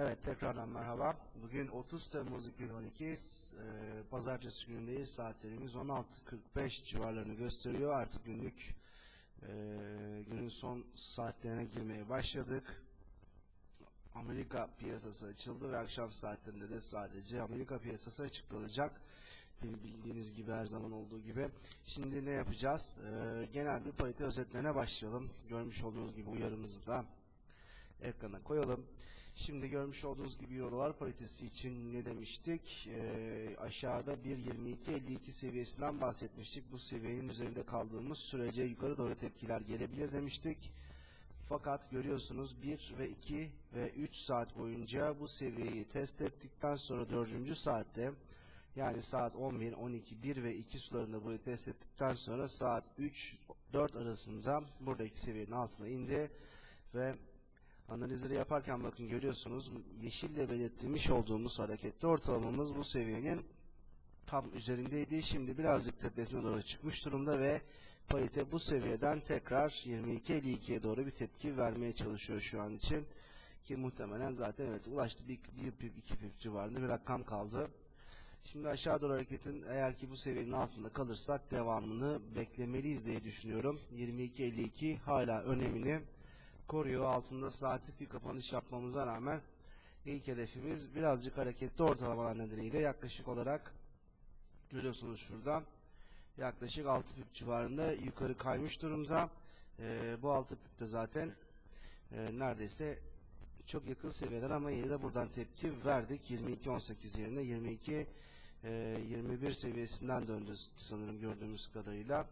Evet tekrardan merhaba. Bugün 30 Temmuz 2012 e, Pazartesi günündeyiz. Saatlerimiz 16.45 civarlarını gösteriyor. Artık günlük e, günün son saatlerine girmeye başladık. Amerika piyasası açıldı ve akşam saatlerinde de sadece Amerika piyasası açıklanacak. Bil- Bildiğiniz gibi her zaman olduğu gibi. Şimdi ne yapacağız? E, genel bir parite özetlerine başlayalım. Görmüş olduğunuz gibi uyarımızı da ekrana koyalım. Şimdi görmüş olduğunuz gibi Euro dolar paritesi için ne demiştik? Ee, aşağıda 1.22.52 seviyesinden bahsetmiştik. Bu seviyenin üzerinde kaldığımız sürece yukarı doğru tepkiler gelebilir demiştik. Fakat görüyorsunuz 1 ve 2 ve 3 saat boyunca bu seviyeyi test ettikten sonra 4. saatte yani saat 11, 12, 1 ve 2 sularında burayı test ettikten sonra saat 3, 4 arasında buradaki seviyenin altına indi ve Analizleri yaparken bakın görüyorsunuz yeşille belirtilmiş olduğumuz hareketli ortalamamız bu seviyenin tam üzerindeydi. Şimdi birazcık tepesine doğru çıkmış durumda ve parite bu seviyeden tekrar 22.52'ye doğru bir tepki vermeye çalışıyor şu an için. Ki muhtemelen zaten evet ulaştı. Bir, bir pip, iki pip civarında bir rakam kaldı. Şimdi aşağı doğru hareketin eğer ki bu seviyenin altında kalırsak devamını beklemeliyiz diye düşünüyorum. 22.52 hala önemini koruyor. Altında saatlik bir kapanış yapmamıza rağmen ilk hedefimiz birazcık hareketli ortalamalar nedeniyle yaklaşık olarak görüyorsunuz şurada yaklaşık 6 pip civarında yukarı kaymış durumda. Ee, bu 6 pip de zaten e, neredeyse çok yakın seviyeler ama yine de buradan tepki verdik. 22.18 yerine 22 e, 21 seviyesinden döndü sanırım gördüğümüz kadarıyla.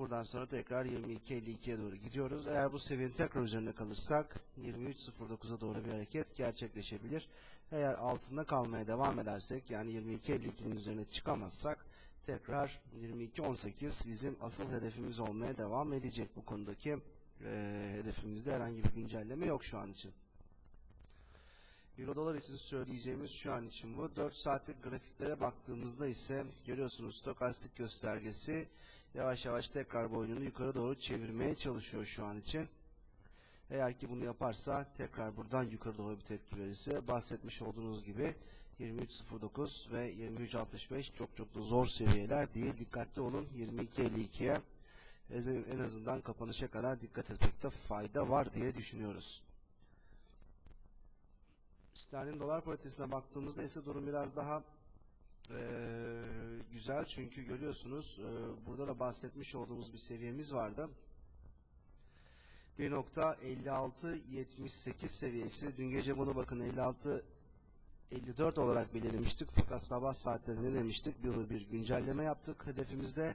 Buradan sonra tekrar 22.52'ye doğru gidiyoruz. Eğer bu seviyenin tekrar üzerinde kalırsak 23.09'a doğru bir hareket gerçekleşebilir. Eğer altında kalmaya devam edersek yani 22.52'nin üzerine çıkamazsak tekrar 22.18 bizim asıl hedefimiz olmaya devam edecek. Bu konudaki e, hedefimizde herhangi bir güncelleme yok şu an için. Euro dolar için söyleyeceğimiz şu an için bu. 4 saatlik grafiklere baktığımızda ise görüyorsunuz stokastik göstergesi yavaş yavaş tekrar boynunu yukarı doğru çevirmeye çalışıyor şu an için. Eğer ki bunu yaparsa tekrar buradan yukarı doğru bir tepki verirse bahsetmiş olduğunuz gibi 23.09 ve 23.65 çok çok da zor seviyeler değil. Dikkatli olun 22.52'ye en azından kapanışa kadar dikkat etmekte fayda var diye düşünüyoruz. Sterlin dolar paritesine baktığımızda ise durum biraz daha eee, güzel çünkü görüyorsunuz eee, burada da bahsetmiş olduğumuz bir seviyemiz vardı. 1.5678 seviyesi. Dün gece bunu bakın 56 54 olarak belirlemiştik fakat sabah saatlerinde demiştik bir, bir güncelleme yaptık hedefimizde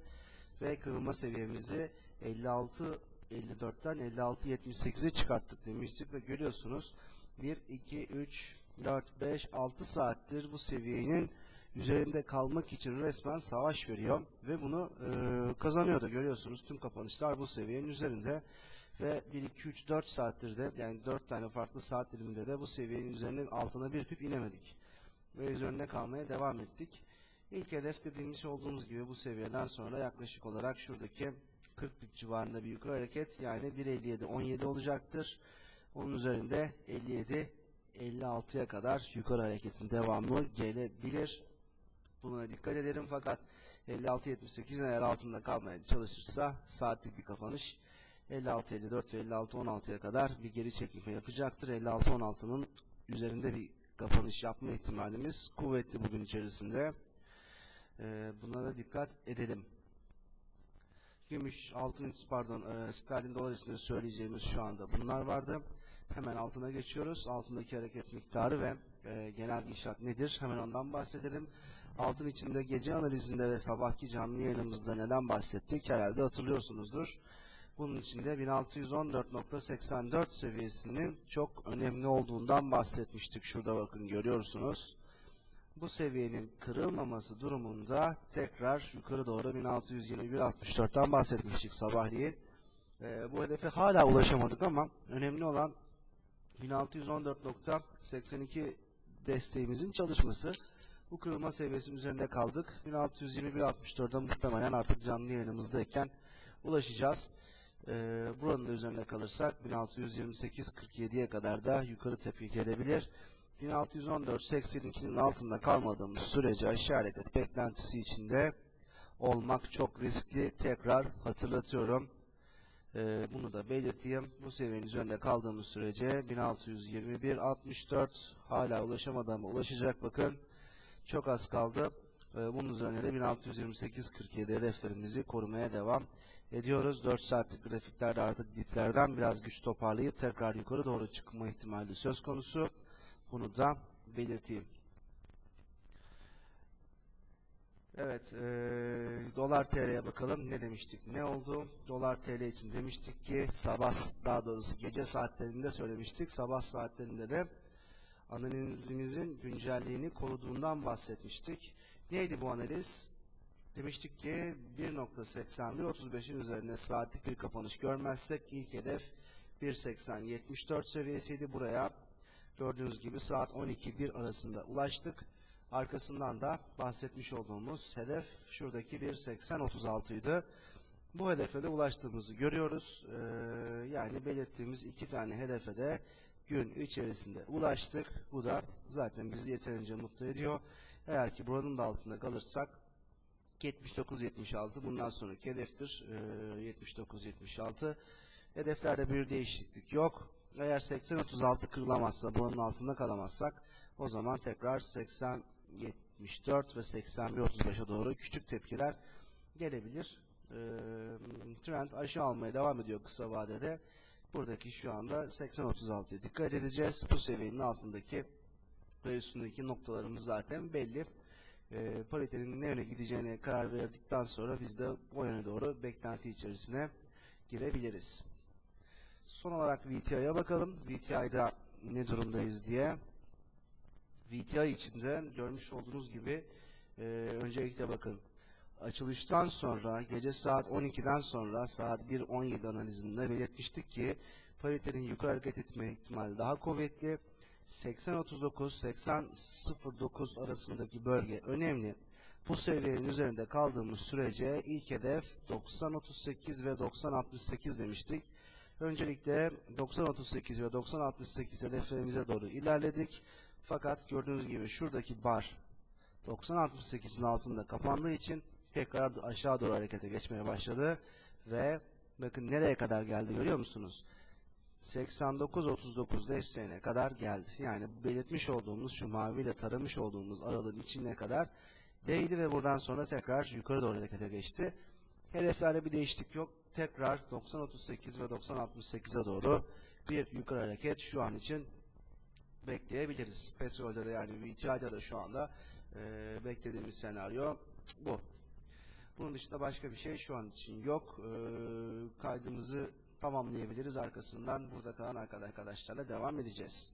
ve kırılma seviyemizi 56 54'ten 56 78'e çıkarttık demiştik ve görüyorsunuz 1 2 3 4 5 6 saattir bu seviyenin üzerinde kalmak için resmen savaş veriyor ve bunu e, kazanıyor da görüyorsunuz tüm kapanışlar bu seviyenin üzerinde ve 1 2 3 4 saattir de yani 4 tane farklı saat diliminde de bu seviyenin üzerinin altına bir pip inemedik ve üzerinde kalmaya devam ettik. İlk hedef dediğimiz olduğumuz gibi bu seviyeden sonra yaklaşık olarak şuradaki 40 pip civarında bir yukarı hareket yani 1.57 17 olacaktır. Onun üzerinde 57 56'ya kadar yukarı hareketin devamı gelebilir. Buna dikkat edelim fakat 56-78'in eğer altında kalmaya çalışırsa saatlik bir kapanış 56-54 ve 56-16'ya kadar bir geri çekilme yapacaktır. 56-16'nın üzerinde bir kapanış yapma ihtimalimiz kuvvetli bugün içerisinde. Ee, bunlara dikkat edelim. Gümüş, altın, pardon, e, sterlin dolar için de söyleyeceğimiz şu anda bunlar vardı. Hemen altına geçiyoruz. Altındaki hareket miktarı ve e, genel gidişat nedir? Hemen ondan bahsedelim. Altın içinde gece analizinde ve sabahki canlı yayınımızda neden bahsettik? Herhalde hatırlıyorsunuzdur. Bunun içinde 1614.84 seviyesinin çok önemli olduğundan bahsetmiştik. Şurada bakın görüyorsunuz. Bu seviyenin kırılmaması durumunda tekrar yukarı doğru 1621.64'ten bahsetmiştik sabahleyin. Ee, bu hedefe hala ulaşamadık ama önemli olan 1614.82 desteğimizin çalışması. Bu kırılma seviyesinin üzerinde kaldık. 1621.64'e muhtemelen artık canlı yayınımızdayken ulaşacağız. Ee, buranın da üzerinde kalırsak 1628.47'ye kadar da yukarı tepki gelebilir. 1614-82'nin altında kalmadığımız sürece aşağı hareket beklentisi içinde olmak çok riskli. Tekrar hatırlatıyorum. Ee, bunu da belirteyim. Bu seviyenin üzerinde kaldığımız sürece 1621-64 hala ulaşamadı ama ulaşacak bakın. Çok az kaldı. Ee, bunun üzerine de 1628-47 hedeflerimizi korumaya devam ediyoruz. 4 saatlik grafiklerde artık diplerden biraz güç toparlayıp tekrar yukarı doğru çıkma ihtimali söz konusu. Bunu da belirteyim. Evet, e, dolar TL'ye bakalım. Ne demiştik? Ne oldu? Dolar TL için demiştik ki sabah daha doğrusu gece saatlerinde söylemiştik. Sabah saatlerinde de analizimizin güncelliğini koruduğundan bahsetmiştik. Neydi bu analiz? Demiştik ki 1.81-35'in üzerine saatlik bir kapanış görmezsek ilk hedef 1.80-74 seviyesiydi. Buraya gördüğünüz gibi saat 12-1 arasında ulaştık. Arkasından da bahsetmiş olduğumuz hedef şuradaki 1.80-36 idi. Bu hedefe de ulaştığımızı görüyoruz. Ee, yani belirttiğimiz iki tane hedefe de gün içerisinde ulaştık. Bu da zaten bizi yeterince mutlu ediyor. Eğer ki buranın da altında kalırsak 79-76 bundan sonraki hedeftir. Ee, 79-76 hedeflerde bir değişiklik yok. Eğer 80-36 kırılamazsa buranın altında kalamazsak o zaman tekrar 80 74 ve 81-35'e doğru küçük tepkiler gelebilir. Ee, trend aşağı almaya devam ediyor kısa vadede. Buradaki şu anda 80-36'ya dikkat edeceğiz. Bu seviyenin altındaki ve üstündeki noktalarımız zaten belli. Ee, paritenin ne yöne gideceğine karar verdikten sonra biz de o yöne doğru beklenti içerisine girebiliriz. Son olarak VTI'ye bakalım. VTI'da ne durumdayız diye. VTI içinde görmüş olduğunuz gibi e, öncelikle bakın açılıştan sonra gece saat 12'den sonra saat 1.17 analizinde belirtmiştik ki paritenin yukarı hareket etme ihtimali daha kuvvetli. 80-39-80-09 arasındaki bölge önemli. Bu seviyenin üzerinde kaldığımız sürece ilk hedef 90-38 ve 90-68 demiştik. Öncelikle 90-38 ve 90-68 hedeflerimize doğru ilerledik. Fakat gördüğünüz gibi şuradaki bar 90-68'in altında kapandığı için tekrar aşağı doğru harekete geçmeye başladı. Ve bakın nereye kadar geldi görüyor musunuz? 89-39 desteğine kadar geldi. Yani belirtmiş olduğumuz şu maviyle taramış olduğumuz aralığın içine kadar değdi ve buradan sonra tekrar yukarı doğru harekete geçti. Hedeflerde bir değişiklik yok. Tekrar 90-38 ve 90-68'e doğru bir yukarı hareket şu an için bekleyebiliriz. Petrolde de yani VTI'de de şu anda e, beklediğimiz senaryo bu. Bunun dışında başka bir şey şu an için yok. E, kaydımızı tamamlayabiliriz. Arkasından burada kalan arkadaşlarla devam edeceğiz.